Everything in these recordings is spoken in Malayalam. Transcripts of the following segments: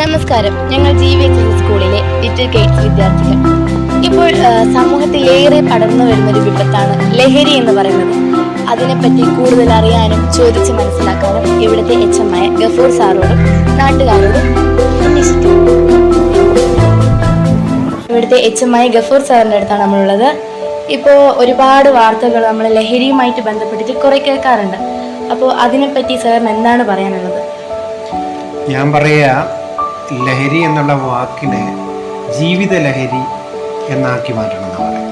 നമസ്കാരം. ഞങ്ങൾ ജി വി എച്ച് എസ് സ്കൂളിലെ ലിറ്റിൽ ഗേറ്റ്സ് വിദ്യാർത്ഥികൾ. ഇപ്പോൾ സമൂഹത്തിൽ ഏറെ പടർന്നു വരുന്നൊരു വിപത്താണ് ലഹരി എന്ന് പറയുന്നത്. അതിനെപ്പറ്റി കൂടുതൽ അറിയാനും ചോദിച്ച് മനസ്സിലാക്കാനും ഇവിടുത്തെ എച്ച് എം ആയ ഗഫൂർ സാറോടും നാട്ടുകാരോടും ഇവിടുത്തെ എച്ച് എം ആയ ഗഫൂർ സാറിന്റെ അടുത്താണ് നമ്മളുള്ളത്. ഇപ്പോൾ ഒരുപാട് വാർത്തകൾ നമ്മൾ ലഹരിയുമായിട്ട് ബന്ധപ്പെട്ടിട്ട് കുറേ കേൾക്കാറുണ്ട്. അപ്പോൾ അതിനെപ്പറ്റി സാറിന് എന്താണ് പറയാനുള്ളത്? ഞാൻ പറയുക ലഹരി എന്നുള്ള വാക്കിനെ ജീവിത ലഹരി എന്നാക്കി മാറ്റണം പറയും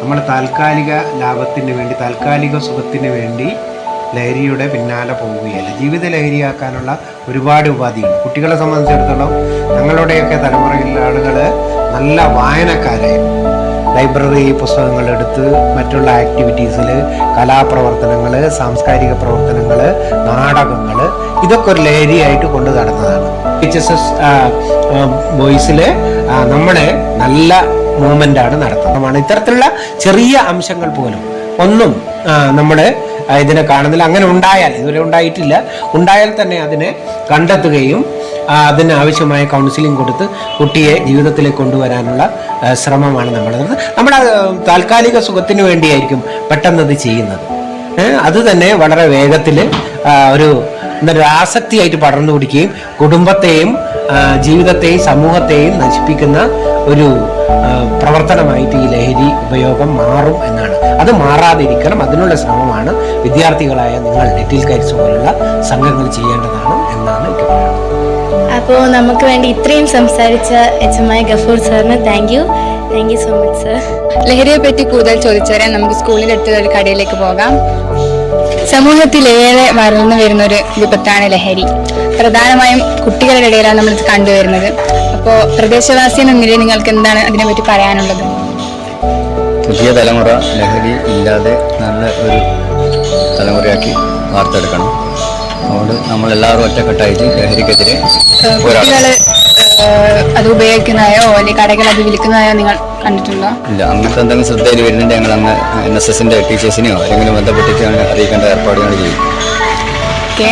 നമ്മൾ താൽക്കാലിക ലാഭത്തിന് വേണ്ടി താൽക്കാലിക സുഖത്തിന് വേണ്ടി ലഹരിയുടെ പിന്നാലെ പോവുകയല്ല. ജീവിത ലഹരിയാക്കാനുള്ള ഒരുപാട് ഉപാധികൾ. കുട്ടികളെ സംബന്ധിച്ചിടത്തോളം ഞങ്ങളുടെയൊക്കെ തലമുറയിലുള്ള ആളുകൾ നല്ല വായനക്കാരായിരുന്നു. ലൈബ്രറി പുസ്തകങ്ങൾ എടുത്ത് മറ്റുള്ള ആക്ടിവിറ്റീസിൽ കലാപ്രവർത്തനങ്ങൾ സാംസ്കാരിക പ്രവർത്തനങ്ങൾ നാടകങ്ങൾ ഇതൊക്കെ ഒരു ലഹരിയായിട്ട് കൊണ്ടു നടന്നതാണ്. എച്ച് എസ് എസ് ബോയ്സിൽ നമ്മളെ നല്ല മൂവ്മെന്റ് ആണ് നടത്തുന്നതാണ് ഇത്തരത്തിലുള്ള ചെറിയ അംശങ്ങൾ പോലും ഒന്നും നമ്മുടെ ഇതിനെ കാണുന്നില്ല. അങ്ങനെ ഉണ്ടായാൽ ഇതുവരെ ഉണ്ടായിട്ടില്ല. ഉണ്ടായാൽ തന്നെ അതിനെ കണ്ടെത്തുകയും ആ, അതിന് ആവശ്യമായ കൗൺസിലിംഗ് കൊടുത്ത് കുട്ടിയെ ജീവിതത്തിലേക്ക് കൊണ്ടുവരാനുള്ള ശ്രമമാണ് നമ്മൾ നമ്മുടെ താൽക്കാലിക സുഖത്തിന് വേണ്ടിയായിരിക്കും പെട്ടെന്ന് ഇത് ചെയ്യുന്നത്. അത് തന്നെ വളരെ വേഗത്തിൽ ഒരു എന്നൊരു ആസക്തിയായിട്ട് പടർന്നു പിടിക്കുകയും കുടുംബത്തെയും ജീവിതത്തെയും സമൂഹത്തെയും നശിപ്പിക്കുന്ന ഒരു പ്രവർത്തനമായിട്ട് ഈ ലഹരി ഉപയോഗം മാറും എന്നാണ്. അത് മാറാതിരിക്കണം. അതിനുള്ള ശ്രമമാണ് വിദ്യാർത്ഥികളായ നിങ്ങൾ ലിറ്റിൽ കൈറ്റ്സ് പോലുള്ള സംഘങ്ങൾ ചെയ്യേണ്ടതാണ് എന്നാണ് എനിക്ക് പറയുന്നത് അപ്പോൾ നമുക്ക് വേണ്ടി ഇത്രയും സംസാരിച്ച എച്ച് എം ഐ ഗഫൂർ സാറിന് thank you thank you so much sir ലഹരിയെ പറ്റി കൂടുതൽ ചോദിച്ചവരാൻ നമുക്ക് അടുത്തുള്ള ഒരു കടയിലേക്ക് പോകാം. സമൂഹത്തിലേറെ വളർന്നു വരുന്ന ഒരു വിപത്താണ് ലഹരി. പ്രധാനമായും കുട്ടികളുടെ ഇടയിലാണ് നമ്മൾ കണ്ടുവരുന്നത്. അപ്പോൾ പ്രദേശവാസി എന്ന നിലയിൽ നിങ്ങൾക്ക് എന്താണ് അതിനെപ്പറ്റി പറയാനുള്ളത്? പുതിയ തലമുറ ലഹരി ഇല്ലാതെ നല്ല ഒരു തലമുറയാക്കി വാർത്തെടുക്കണം. അതുകൊണ്ട് നമ്മൾ എല്ലാവരും ഒറ്റക്കെട്ടായിട്ട് ലഹരിക്കെതിരെ അത് ഉപയോഗിക്കുന്നതായോ അല്ലെങ്കിൽ കടകൾ അത് വിൽക്കുന്നതായോ നിങ്ങൾ കണ്ടിട്ടുണ്ടോ? ഇല്ല അങ്ങനത്തെ എന്തെങ്കിലും ശ്രദ്ധയിൽ വരുന്നുണ്ട് ഞങ്ങൾ അങ്ങ് എൻ എസ് എസിന്റെ ടീച്ചേഴ്സിനെയോ ആരെങ്കിലും ബന്ധപ്പെട്ടിട്ടാണ് അറിയിക്കേണ്ട ഏർപ്പാടുകൾ ചെയ്യും ഓക്കെ.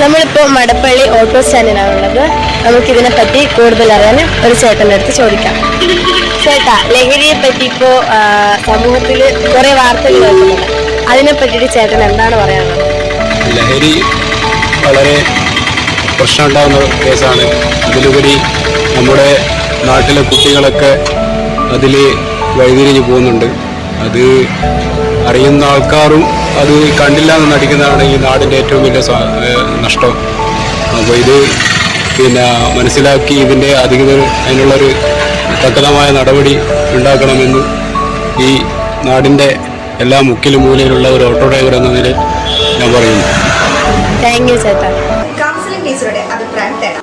നമ്മളിപ്പോൾ മടപ്പള്ളി ഓട്ടോ സ്റ്റാൻഡിലാണുള്ളത് നമുക്കിതിനെ പറ്റി കൂടുതൽ അറിയാൻ ഒരു ചേട്ടന്റെ അടുത്ത് ചോദിക്കാം. ചേട്ടാ ലഹരിയെ പറ്റി ഇപ്പോൾ സമൂഹത്തിൽ കുറേ വാർത്തകൾ കേൾക്കുന്നുണ്ട്. അതിനെ പറ്റിയിട്ട് ചേട്ടൻ എന്താണ് പറയാനുള്ളത്? ലഹരി വളരെ പ്രശ്നമുണ്ടാകുന്ന കേസാണ്. അതിലുപരി നമ്മുടെ നാട്ടിലെ കുട്ടികളൊക്കെ അതിൽ വഴിതിരിഞ്ഞു പോകുന്നുണ്ട്. അത് അറിയുന്ന ആൾക്കാരും അത് കണ്ടില്ല എന്ന് നടിക്കുന്നതാണ് ഈ നാടിന്റെ ഏറ്റവും വലിയ നഷ്ടം. അപ്പോൾ ഇത് പിന്നെ മനസ്സിലാക്കി ഇതിന്റെ അധികൃതർ അതിനുള്ളൊരു തക്കതമായ നടപടി ഉണ്ടാക്കണമെന്ന് ഈ നാടിന്റെ എല്ലാ മുക്കിലും മൂലയിലുള്ള ഒരു ഓട്ടോ ഡ്രൈവർ എന്ന നിലയിൽ ഞാൻ പറയുന്നു. ചേട്ടാ കൗൺസിലിംഗ് ടീച്ചറുടെ അഭിപ്രായം തേടാം.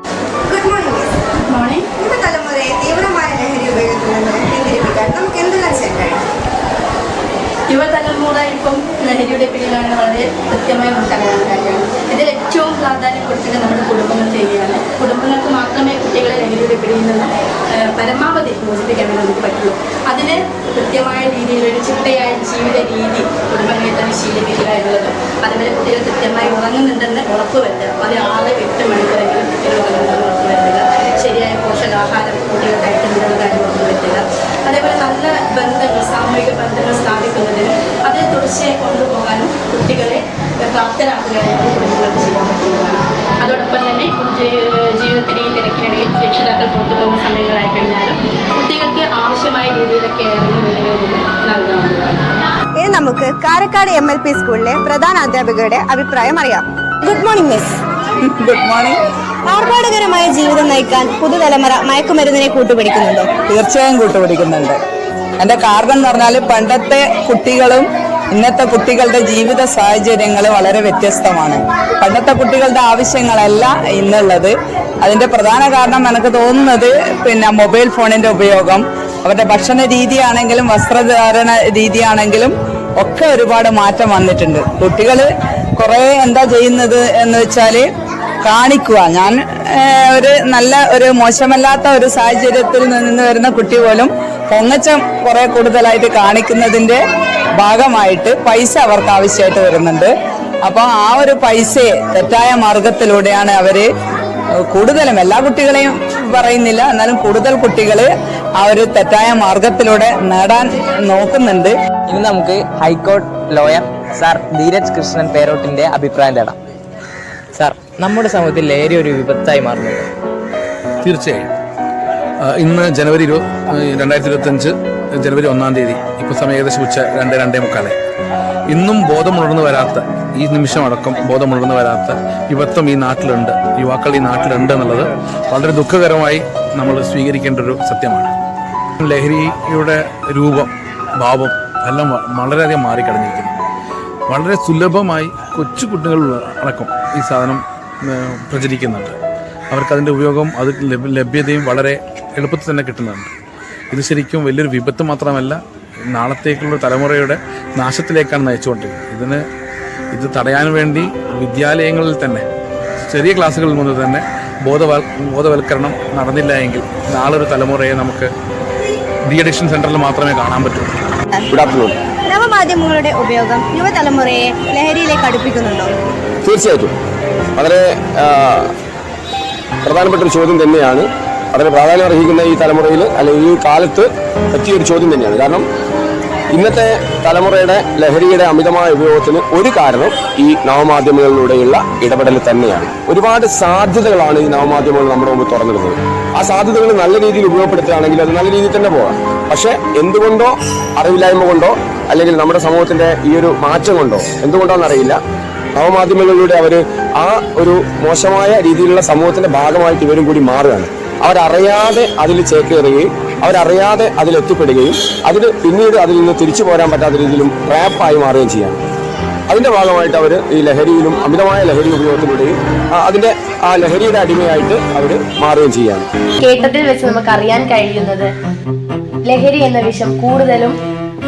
ഗുഡ് മോർണിംഗ് മിസ് മോർണിംഗ് ഇന്നത്തെ തലമുറയെ തീവ്രമായ ലഹരി ഉപയോഗത്തിൽ നിന്ന് പിന്തിരിപ്പിക്കാൻ നമുക്ക് എന്തെല്ലാം ചെയ്യാൻ കഴിയും? യുവതലമുറ ഇപ്പം ലഹരിയുടെ പിന്നിലാണ് വളരെ കൃത്യമായി കാര്യമാണ് ഇതിൽ ഏറ്റവും പ്രാധാന്യം കൊടുത്തിട്ട് നമ്മുടെ കുടുംബങ്ങൾ മാത്രമേ പിടിയിൽ നിന്ന് പരമാവധി മോചിപ്പിക്കാൻ വേണ്ടി നമുക്ക് പറ്റുള്ളൂ. അതിന് കൃത്യമായ രീതിയിൽ ഒരു ചിട്ടയായ ജീവിത രീതി കുടുംബങ്ങളിൽ തന്നെ ശീലിപ്പിക്കുക എന്നുള്ളത് അതുപോലെ കുട്ടികൾ കൃത്യമായി ഉറങ്ങുന്നുണ്ടെന്ന് ഉറപ്പ് വരുത്തുക അത് ആറ് എട്ട് മണിക്കൂറെങ്കിലും കുട്ടികൾ ഉറങ്ങുന്നുണ്ടെന്ന് ഉറപ്പ് വരുത്തുക ശരിയായ പോഷകാഹാരം കുട്ടികൾ കഴിക്കുന്നുണ്ടെന്ന കാര്യം ഉറപ്പ് വരുത്തുക അതേപോലെ നല്ല ബന്ധങ്ങൾ സാമൂഹിക ബന്ധങ്ങൾ സ്ഥാപിക്കുന്നതിന് അത് തുടർച്ചയായി കൊണ്ടുപോകാനും കുട്ടികളെ പ്രാപ്തരാക്കുകയായിരുന്നു കുടുംബങ്ങൾക്ക് ചെയ്യാൻ പറ്റുന്നതാണ്. അതോടൊപ്പം തന്നെ തിരക്കിനിടയിൽ രക്ഷിതാക്കൾ പുറത്തു പോകുന്ന സമയങ്ങളായി കഴിഞ്ഞാലും കുട്ടികൾക്ക് ആവശ്യമായ രീതിയിലൊക്കെ നൽകാവുന്നതാണ് ഇനി നമുക്ക് കാരക്കാട് എം എൽ പി സ്കൂളിലെ പ്രധാന അധ്യാപികയുടെ അഭിപ്രായം അറിയാം. Good morning miss good morning ആർഭാടകരമായ ജീവിതം നയിക്കാൻ പുതുതലമുറ മയക്കുമരുന്നിനെ കൂട്ടുപിടിക്കുന്നുണ്ടോ? തീർച്ചയായും കൂട്ടുപിടിക്കുന്നുണ്ട്. എന്റെ കാരണം എന്ന് പറഞ്ഞാൽ പണ്ടത്തെ കുട്ടികളും ഇന്നത്തെ കുട്ടികളുടെ ജീവിത സാഹചര്യങ്ങൾ വളരെ വ്യത്യസ്തമാണ്. പണ്ടത്തെ കുട്ടികളുടെ ആവശ്യങ്ങളല്ല ഇന്നുള്ളത്. അതിന്റെ പ്രധാന കാരണം എനിക്ക് തോന്നുന്നത് പിന്നെ മൊബൈൽ ഫോണിന്റെ ഉപയോഗം. അവരുടെ ഭക്ഷണ രീതിയാണെങ്കിലും വസ്ത്രധാരണ രീതിയാണെങ്കിലും ഒക്കെ ഒരുപാട് മാറ്റം വന്നിട്ടുണ്ട്. കുട്ടികൾ കുറേ എന്താ ചെയ്യുന്നത് എന്ന് വെച്ചാൽ കാണിക്കുക. ഞാൻ ഒരു നല്ല ഒരു മോശമല്ലാത്ത ഒരു സാഹചര്യത്തിൽ നിന്ന് വരുന്ന കുട്ടി പോലും പൊങ്ങച്ചം കുറെ കൂടുതലായിട്ട് കാണിക്കുന്നതിന്റെ ഭാഗമായിട്ട് പൈസ അവർക്ക് ആവശ്യമായിട്ട് വരുന്നുണ്ട്. അപ്പോൾ ആ ഒരു പൈസയെ തെറ്റായ മാർഗത്തിലൂടെയാണ് അവർ കൂടുതലും എല്ലാ കുട്ടികളെയും പറയുന്നില്ല. എന്നാലും കൂടുതൽ കുട്ടികൾ ആ ഒരു തെറ്റായ മാർഗത്തിലൂടെ നേടാൻ നോക്കുന്നുണ്ട്. ഇനി നമുക്ക് high court lawyer sir Dheeraj Krishnan പേരോട്ടിന്റെ അഭിപ്രായം തേടാം. സാർ നമ്മുടെ സമൂഹത്തിൽ ഏറെ ഒരു വിപത്തായി മാറുന്നു. തീർച്ചയായും. ഇന്ന് ജനുവരി ഇരു രണ്ടായിരത്തി ഇരുപത്തഞ്ച് ജനുവരി ഒന്നാം തീയതി ഇപ്പോൾ സമയം ഏകദേശം ഉച്ച രണ്ട് രണ്ടേ മുക്കാലേ. ഇന്നും ബോധമുണർന്നു വരാത്ത ഈ നിമിഷമടക്കം ബോധമുണർന്നു വരാത്ത യുവത്വം ഈ നാട്ടിലുണ്ട് യുവാക്കൾ ഈ നാട്ടിലുണ്ട് എന്നുള്ളത് വളരെ ദുഃഖകരമായി നമ്മൾ സ്വീകരിക്കേണ്ട ഒരു സത്യമാണ്. ലഹരിയുടെ രൂപം ഭാവം എല്ലാം വളരെയധികം മാറിക്കടഞ്ഞിരിക്കുന്നു. വളരെ സുലഭമായി കൊച്ചു കുട്ടികൾ അടക്കം ഈ സാധനം പ്രചരിക്കുന്നുണ്ട്. അവർക്കതിന്റെ ഉപയോഗം അത് ലഭ്യതയും വളരെ എളുപ്പത്തിൽ തന്നെ കിട്ടുന്നുണ്ട്. ഇത് ശരിക്കും വലിയൊരു വിപത്ത് മാത്രമല്ല നാളത്തേക്കുള്ള തലമുറയുടെ നാശത്തിലേക്കാണ് നയിച്ചുകൊണ്ടിരിക്കുന്നത്. ഇതിന് ഇത് തടയാൻ വേണ്ടി വിദ്യാലയങ്ങളിൽ തന്നെ ചെറിയ ക്ലാസ്സുകളിൽ മുതൽ തന്നെ ബോധവൽ ബോധവൽക്കരണം നടന്നില്ല എങ്കിൽ നാളെ ഒരു തലമുറയെ നമുക്ക് ഡി അഡിക്ഷൻ സെന്ററിൽ മാത്രമേ കാണാൻ പറ്റൂ. ഗുഡ് ആഫ്റ്റർനൂൺ നവമാധ്യമങ്ങളുടെ ഉപയോഗം യുവതലമുറയെ ലഹരിയിലേക്ക് അടുപ്പിക്കുന്നുണ്ടോ? തീർച്ചയായിട്ടും. വളരെ പ്രധാനപ്പെട്ട ഒരു ചോദ്യം തന്നെയാണ്. വളരെ പ്രാധാന്യം അർഹിക്കുന്ന ഈ തലമുറയിൽ അല്ലെങ്കിൽ ഈ കാലത്ത് പറ്റിയൊരു ചോദ്യം തന്നെയാണ്. കാരണം ഇന്നത്തെ തലമുറയുടെ ലഹരിയുടെ അമിതമായ ഉപയോഗത്തിന് ഒരു കാരണം ഈ നവമാധ്യമങ്ങളിലൂടെയുള്ള ഇടപെടൽ തന്നെയാണ്. ഒരുപാട് സാധ്യതകളാണ് ഈ നവമാധ്യമങ്ങൾ നമ്മുടെ മുമ്പ് തുറന്നിടുന്നത്. ആ സാധ്യതകൾ നല്ല രീതിയിൽ ഉപയോഗപ്പെടുത്തുകയാണെങ്കിൽ അത് നല്ല രീതിയിൽ തന്നെ പോകാം. പക്ഷെ എന്തുകൊണ്ടോ അറിവില്ലായ്മ കൊണ്ടോ അല്ലെങ്കിൽ നമ്മുടെ സമൂഹത്തിന്റെ ഈ ഒരു മാറ്റം കൊണ്ടോ എന്തുകൊണ്ടോന്നറിയില്ല നവമാധ്യമങ്ങളിലൂടെ അവർ ആ ഒരു മോശമായ രീതിയിലുള്ള സമൂഹത്തിന്റെ ഭാഗമായിട്ട് ഇവരും കൂടി മാറുകയാണ്. അവരറിയാതെ അതിൽ ചേക്കേറുകയും അവരറിയാതെ അതിൽ എത്തിപ്പെടുകയും അതിന് പിന്നീട് അതിൽ നിന്ന് തിരിച്ചു പോരാൻ പറ്റാത്ത രീതിയിലും ട്രാപ്പായി മാറുകയും ചെയ്യാം അതിന്റെ ഭാഗമായിട്ട് അവർ ഈ ലഹരിയിലും അമിതമായ ലഹരി ഉപയോഗത്തിലൂടെയും അതിന്റെ ആ ലഹരിയുടെ അടിമയായിട്ട് അവർ മാറുകയും ചെയ്യാണ്. കേട്ടതിൽ വെച്ച് നമുക്ക് അറിയാൻ കഴിയുന്നത് ലഹരി എന്ന വിഷം കൂടുതലും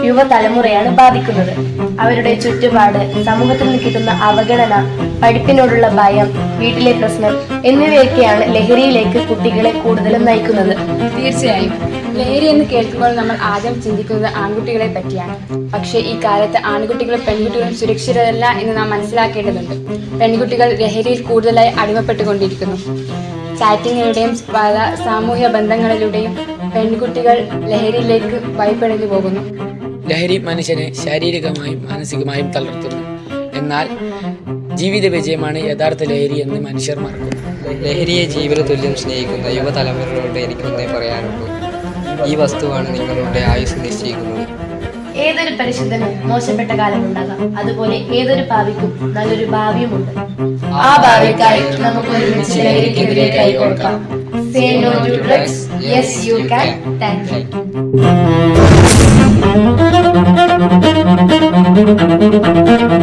യുവതലമുറയാണ് ബാധിക്കുന്നത്. അവരുടെ ചുറ്റുപാട് സമൂഹത്തിൽ നിന്ന് കിട്ടുന്ന അവഗണന പഠിപ്പിനോടുള്ള ഭയം വീട്ടിലെ പ്രശ്നം എന്നിവയൊക്കെയാണ് ലഹരിയിലേക്ക് കുട്ടികളെ കൂടുതലും നയിക്കുന്നത്. തീർച്ചയായും. ലഹരി എന്ന് കേൾക്കുമ്പോൾ നമ്മൾ ആദ്യം ചിന്തിക്കുന്നത് ആൺകുട്ടികളെ പറ്റിയാണ്. പക്ഷേ ഈ കാലത്ത് ആൺകുട്ടികളും പെൺകുട്ടികളും സുരക്ഷിതരല്ല എന്ന് നാം മനസ്സിലാക്കേണ്ടതുണ്ട്. പെൺകുട്ടികൾ ലഹരിയിൽ കൂടുതലായി അടിമപ്പെട്ടുകൊണ്ടിരിക്കുന്നു. ചാറ്റിങ്ങിലൂടെയും പല സാമൂഹ്യ ബന്ധങ്ങളിലൂടെയും പെൺകുട്ടികൾ ലഹരിയിലേക്ക് ഭയപ്പെടേണ്ടി പോകുന്നു. ലഹരി മനുഷ്യനെ ശാരീരികമായും മാനസികമായും തളർത്തുന്നു. എന്നാൽ ജീവിത വിജയമാണ് യഥാർത്ഥ ലഹരി എന്ന് മനുഷ്യർ മറക്കുന്നു. ലഹരിയെ ജീവിത തുല്യം സ്നേഹിക്കുന്ന യുവതലമുറകളോട് എനിക്കൊന്നേ പറയാനുള്ളൂ ഈ വസ്തുവാണ് നിങ്ങളുടെ ആയുസ് നിശ്ചയിക്കുന്നത്. ഏതൊരു പരിശുദ്ധനും മോശപ്പെട്ട കാലമുണ്ടാകാം. അതുപോലെ ഏതൊരു ഭാവിക്കും നല്ലൊരു ഭാവിയുമുണ്ട്. ആ ഭാവിക്കായി നമുക്ക് ഒരുമിച്ച് ലഹരിക്കെതിരെ കൈകോർക്കാം say no to drugs yes you can thank you Thank you.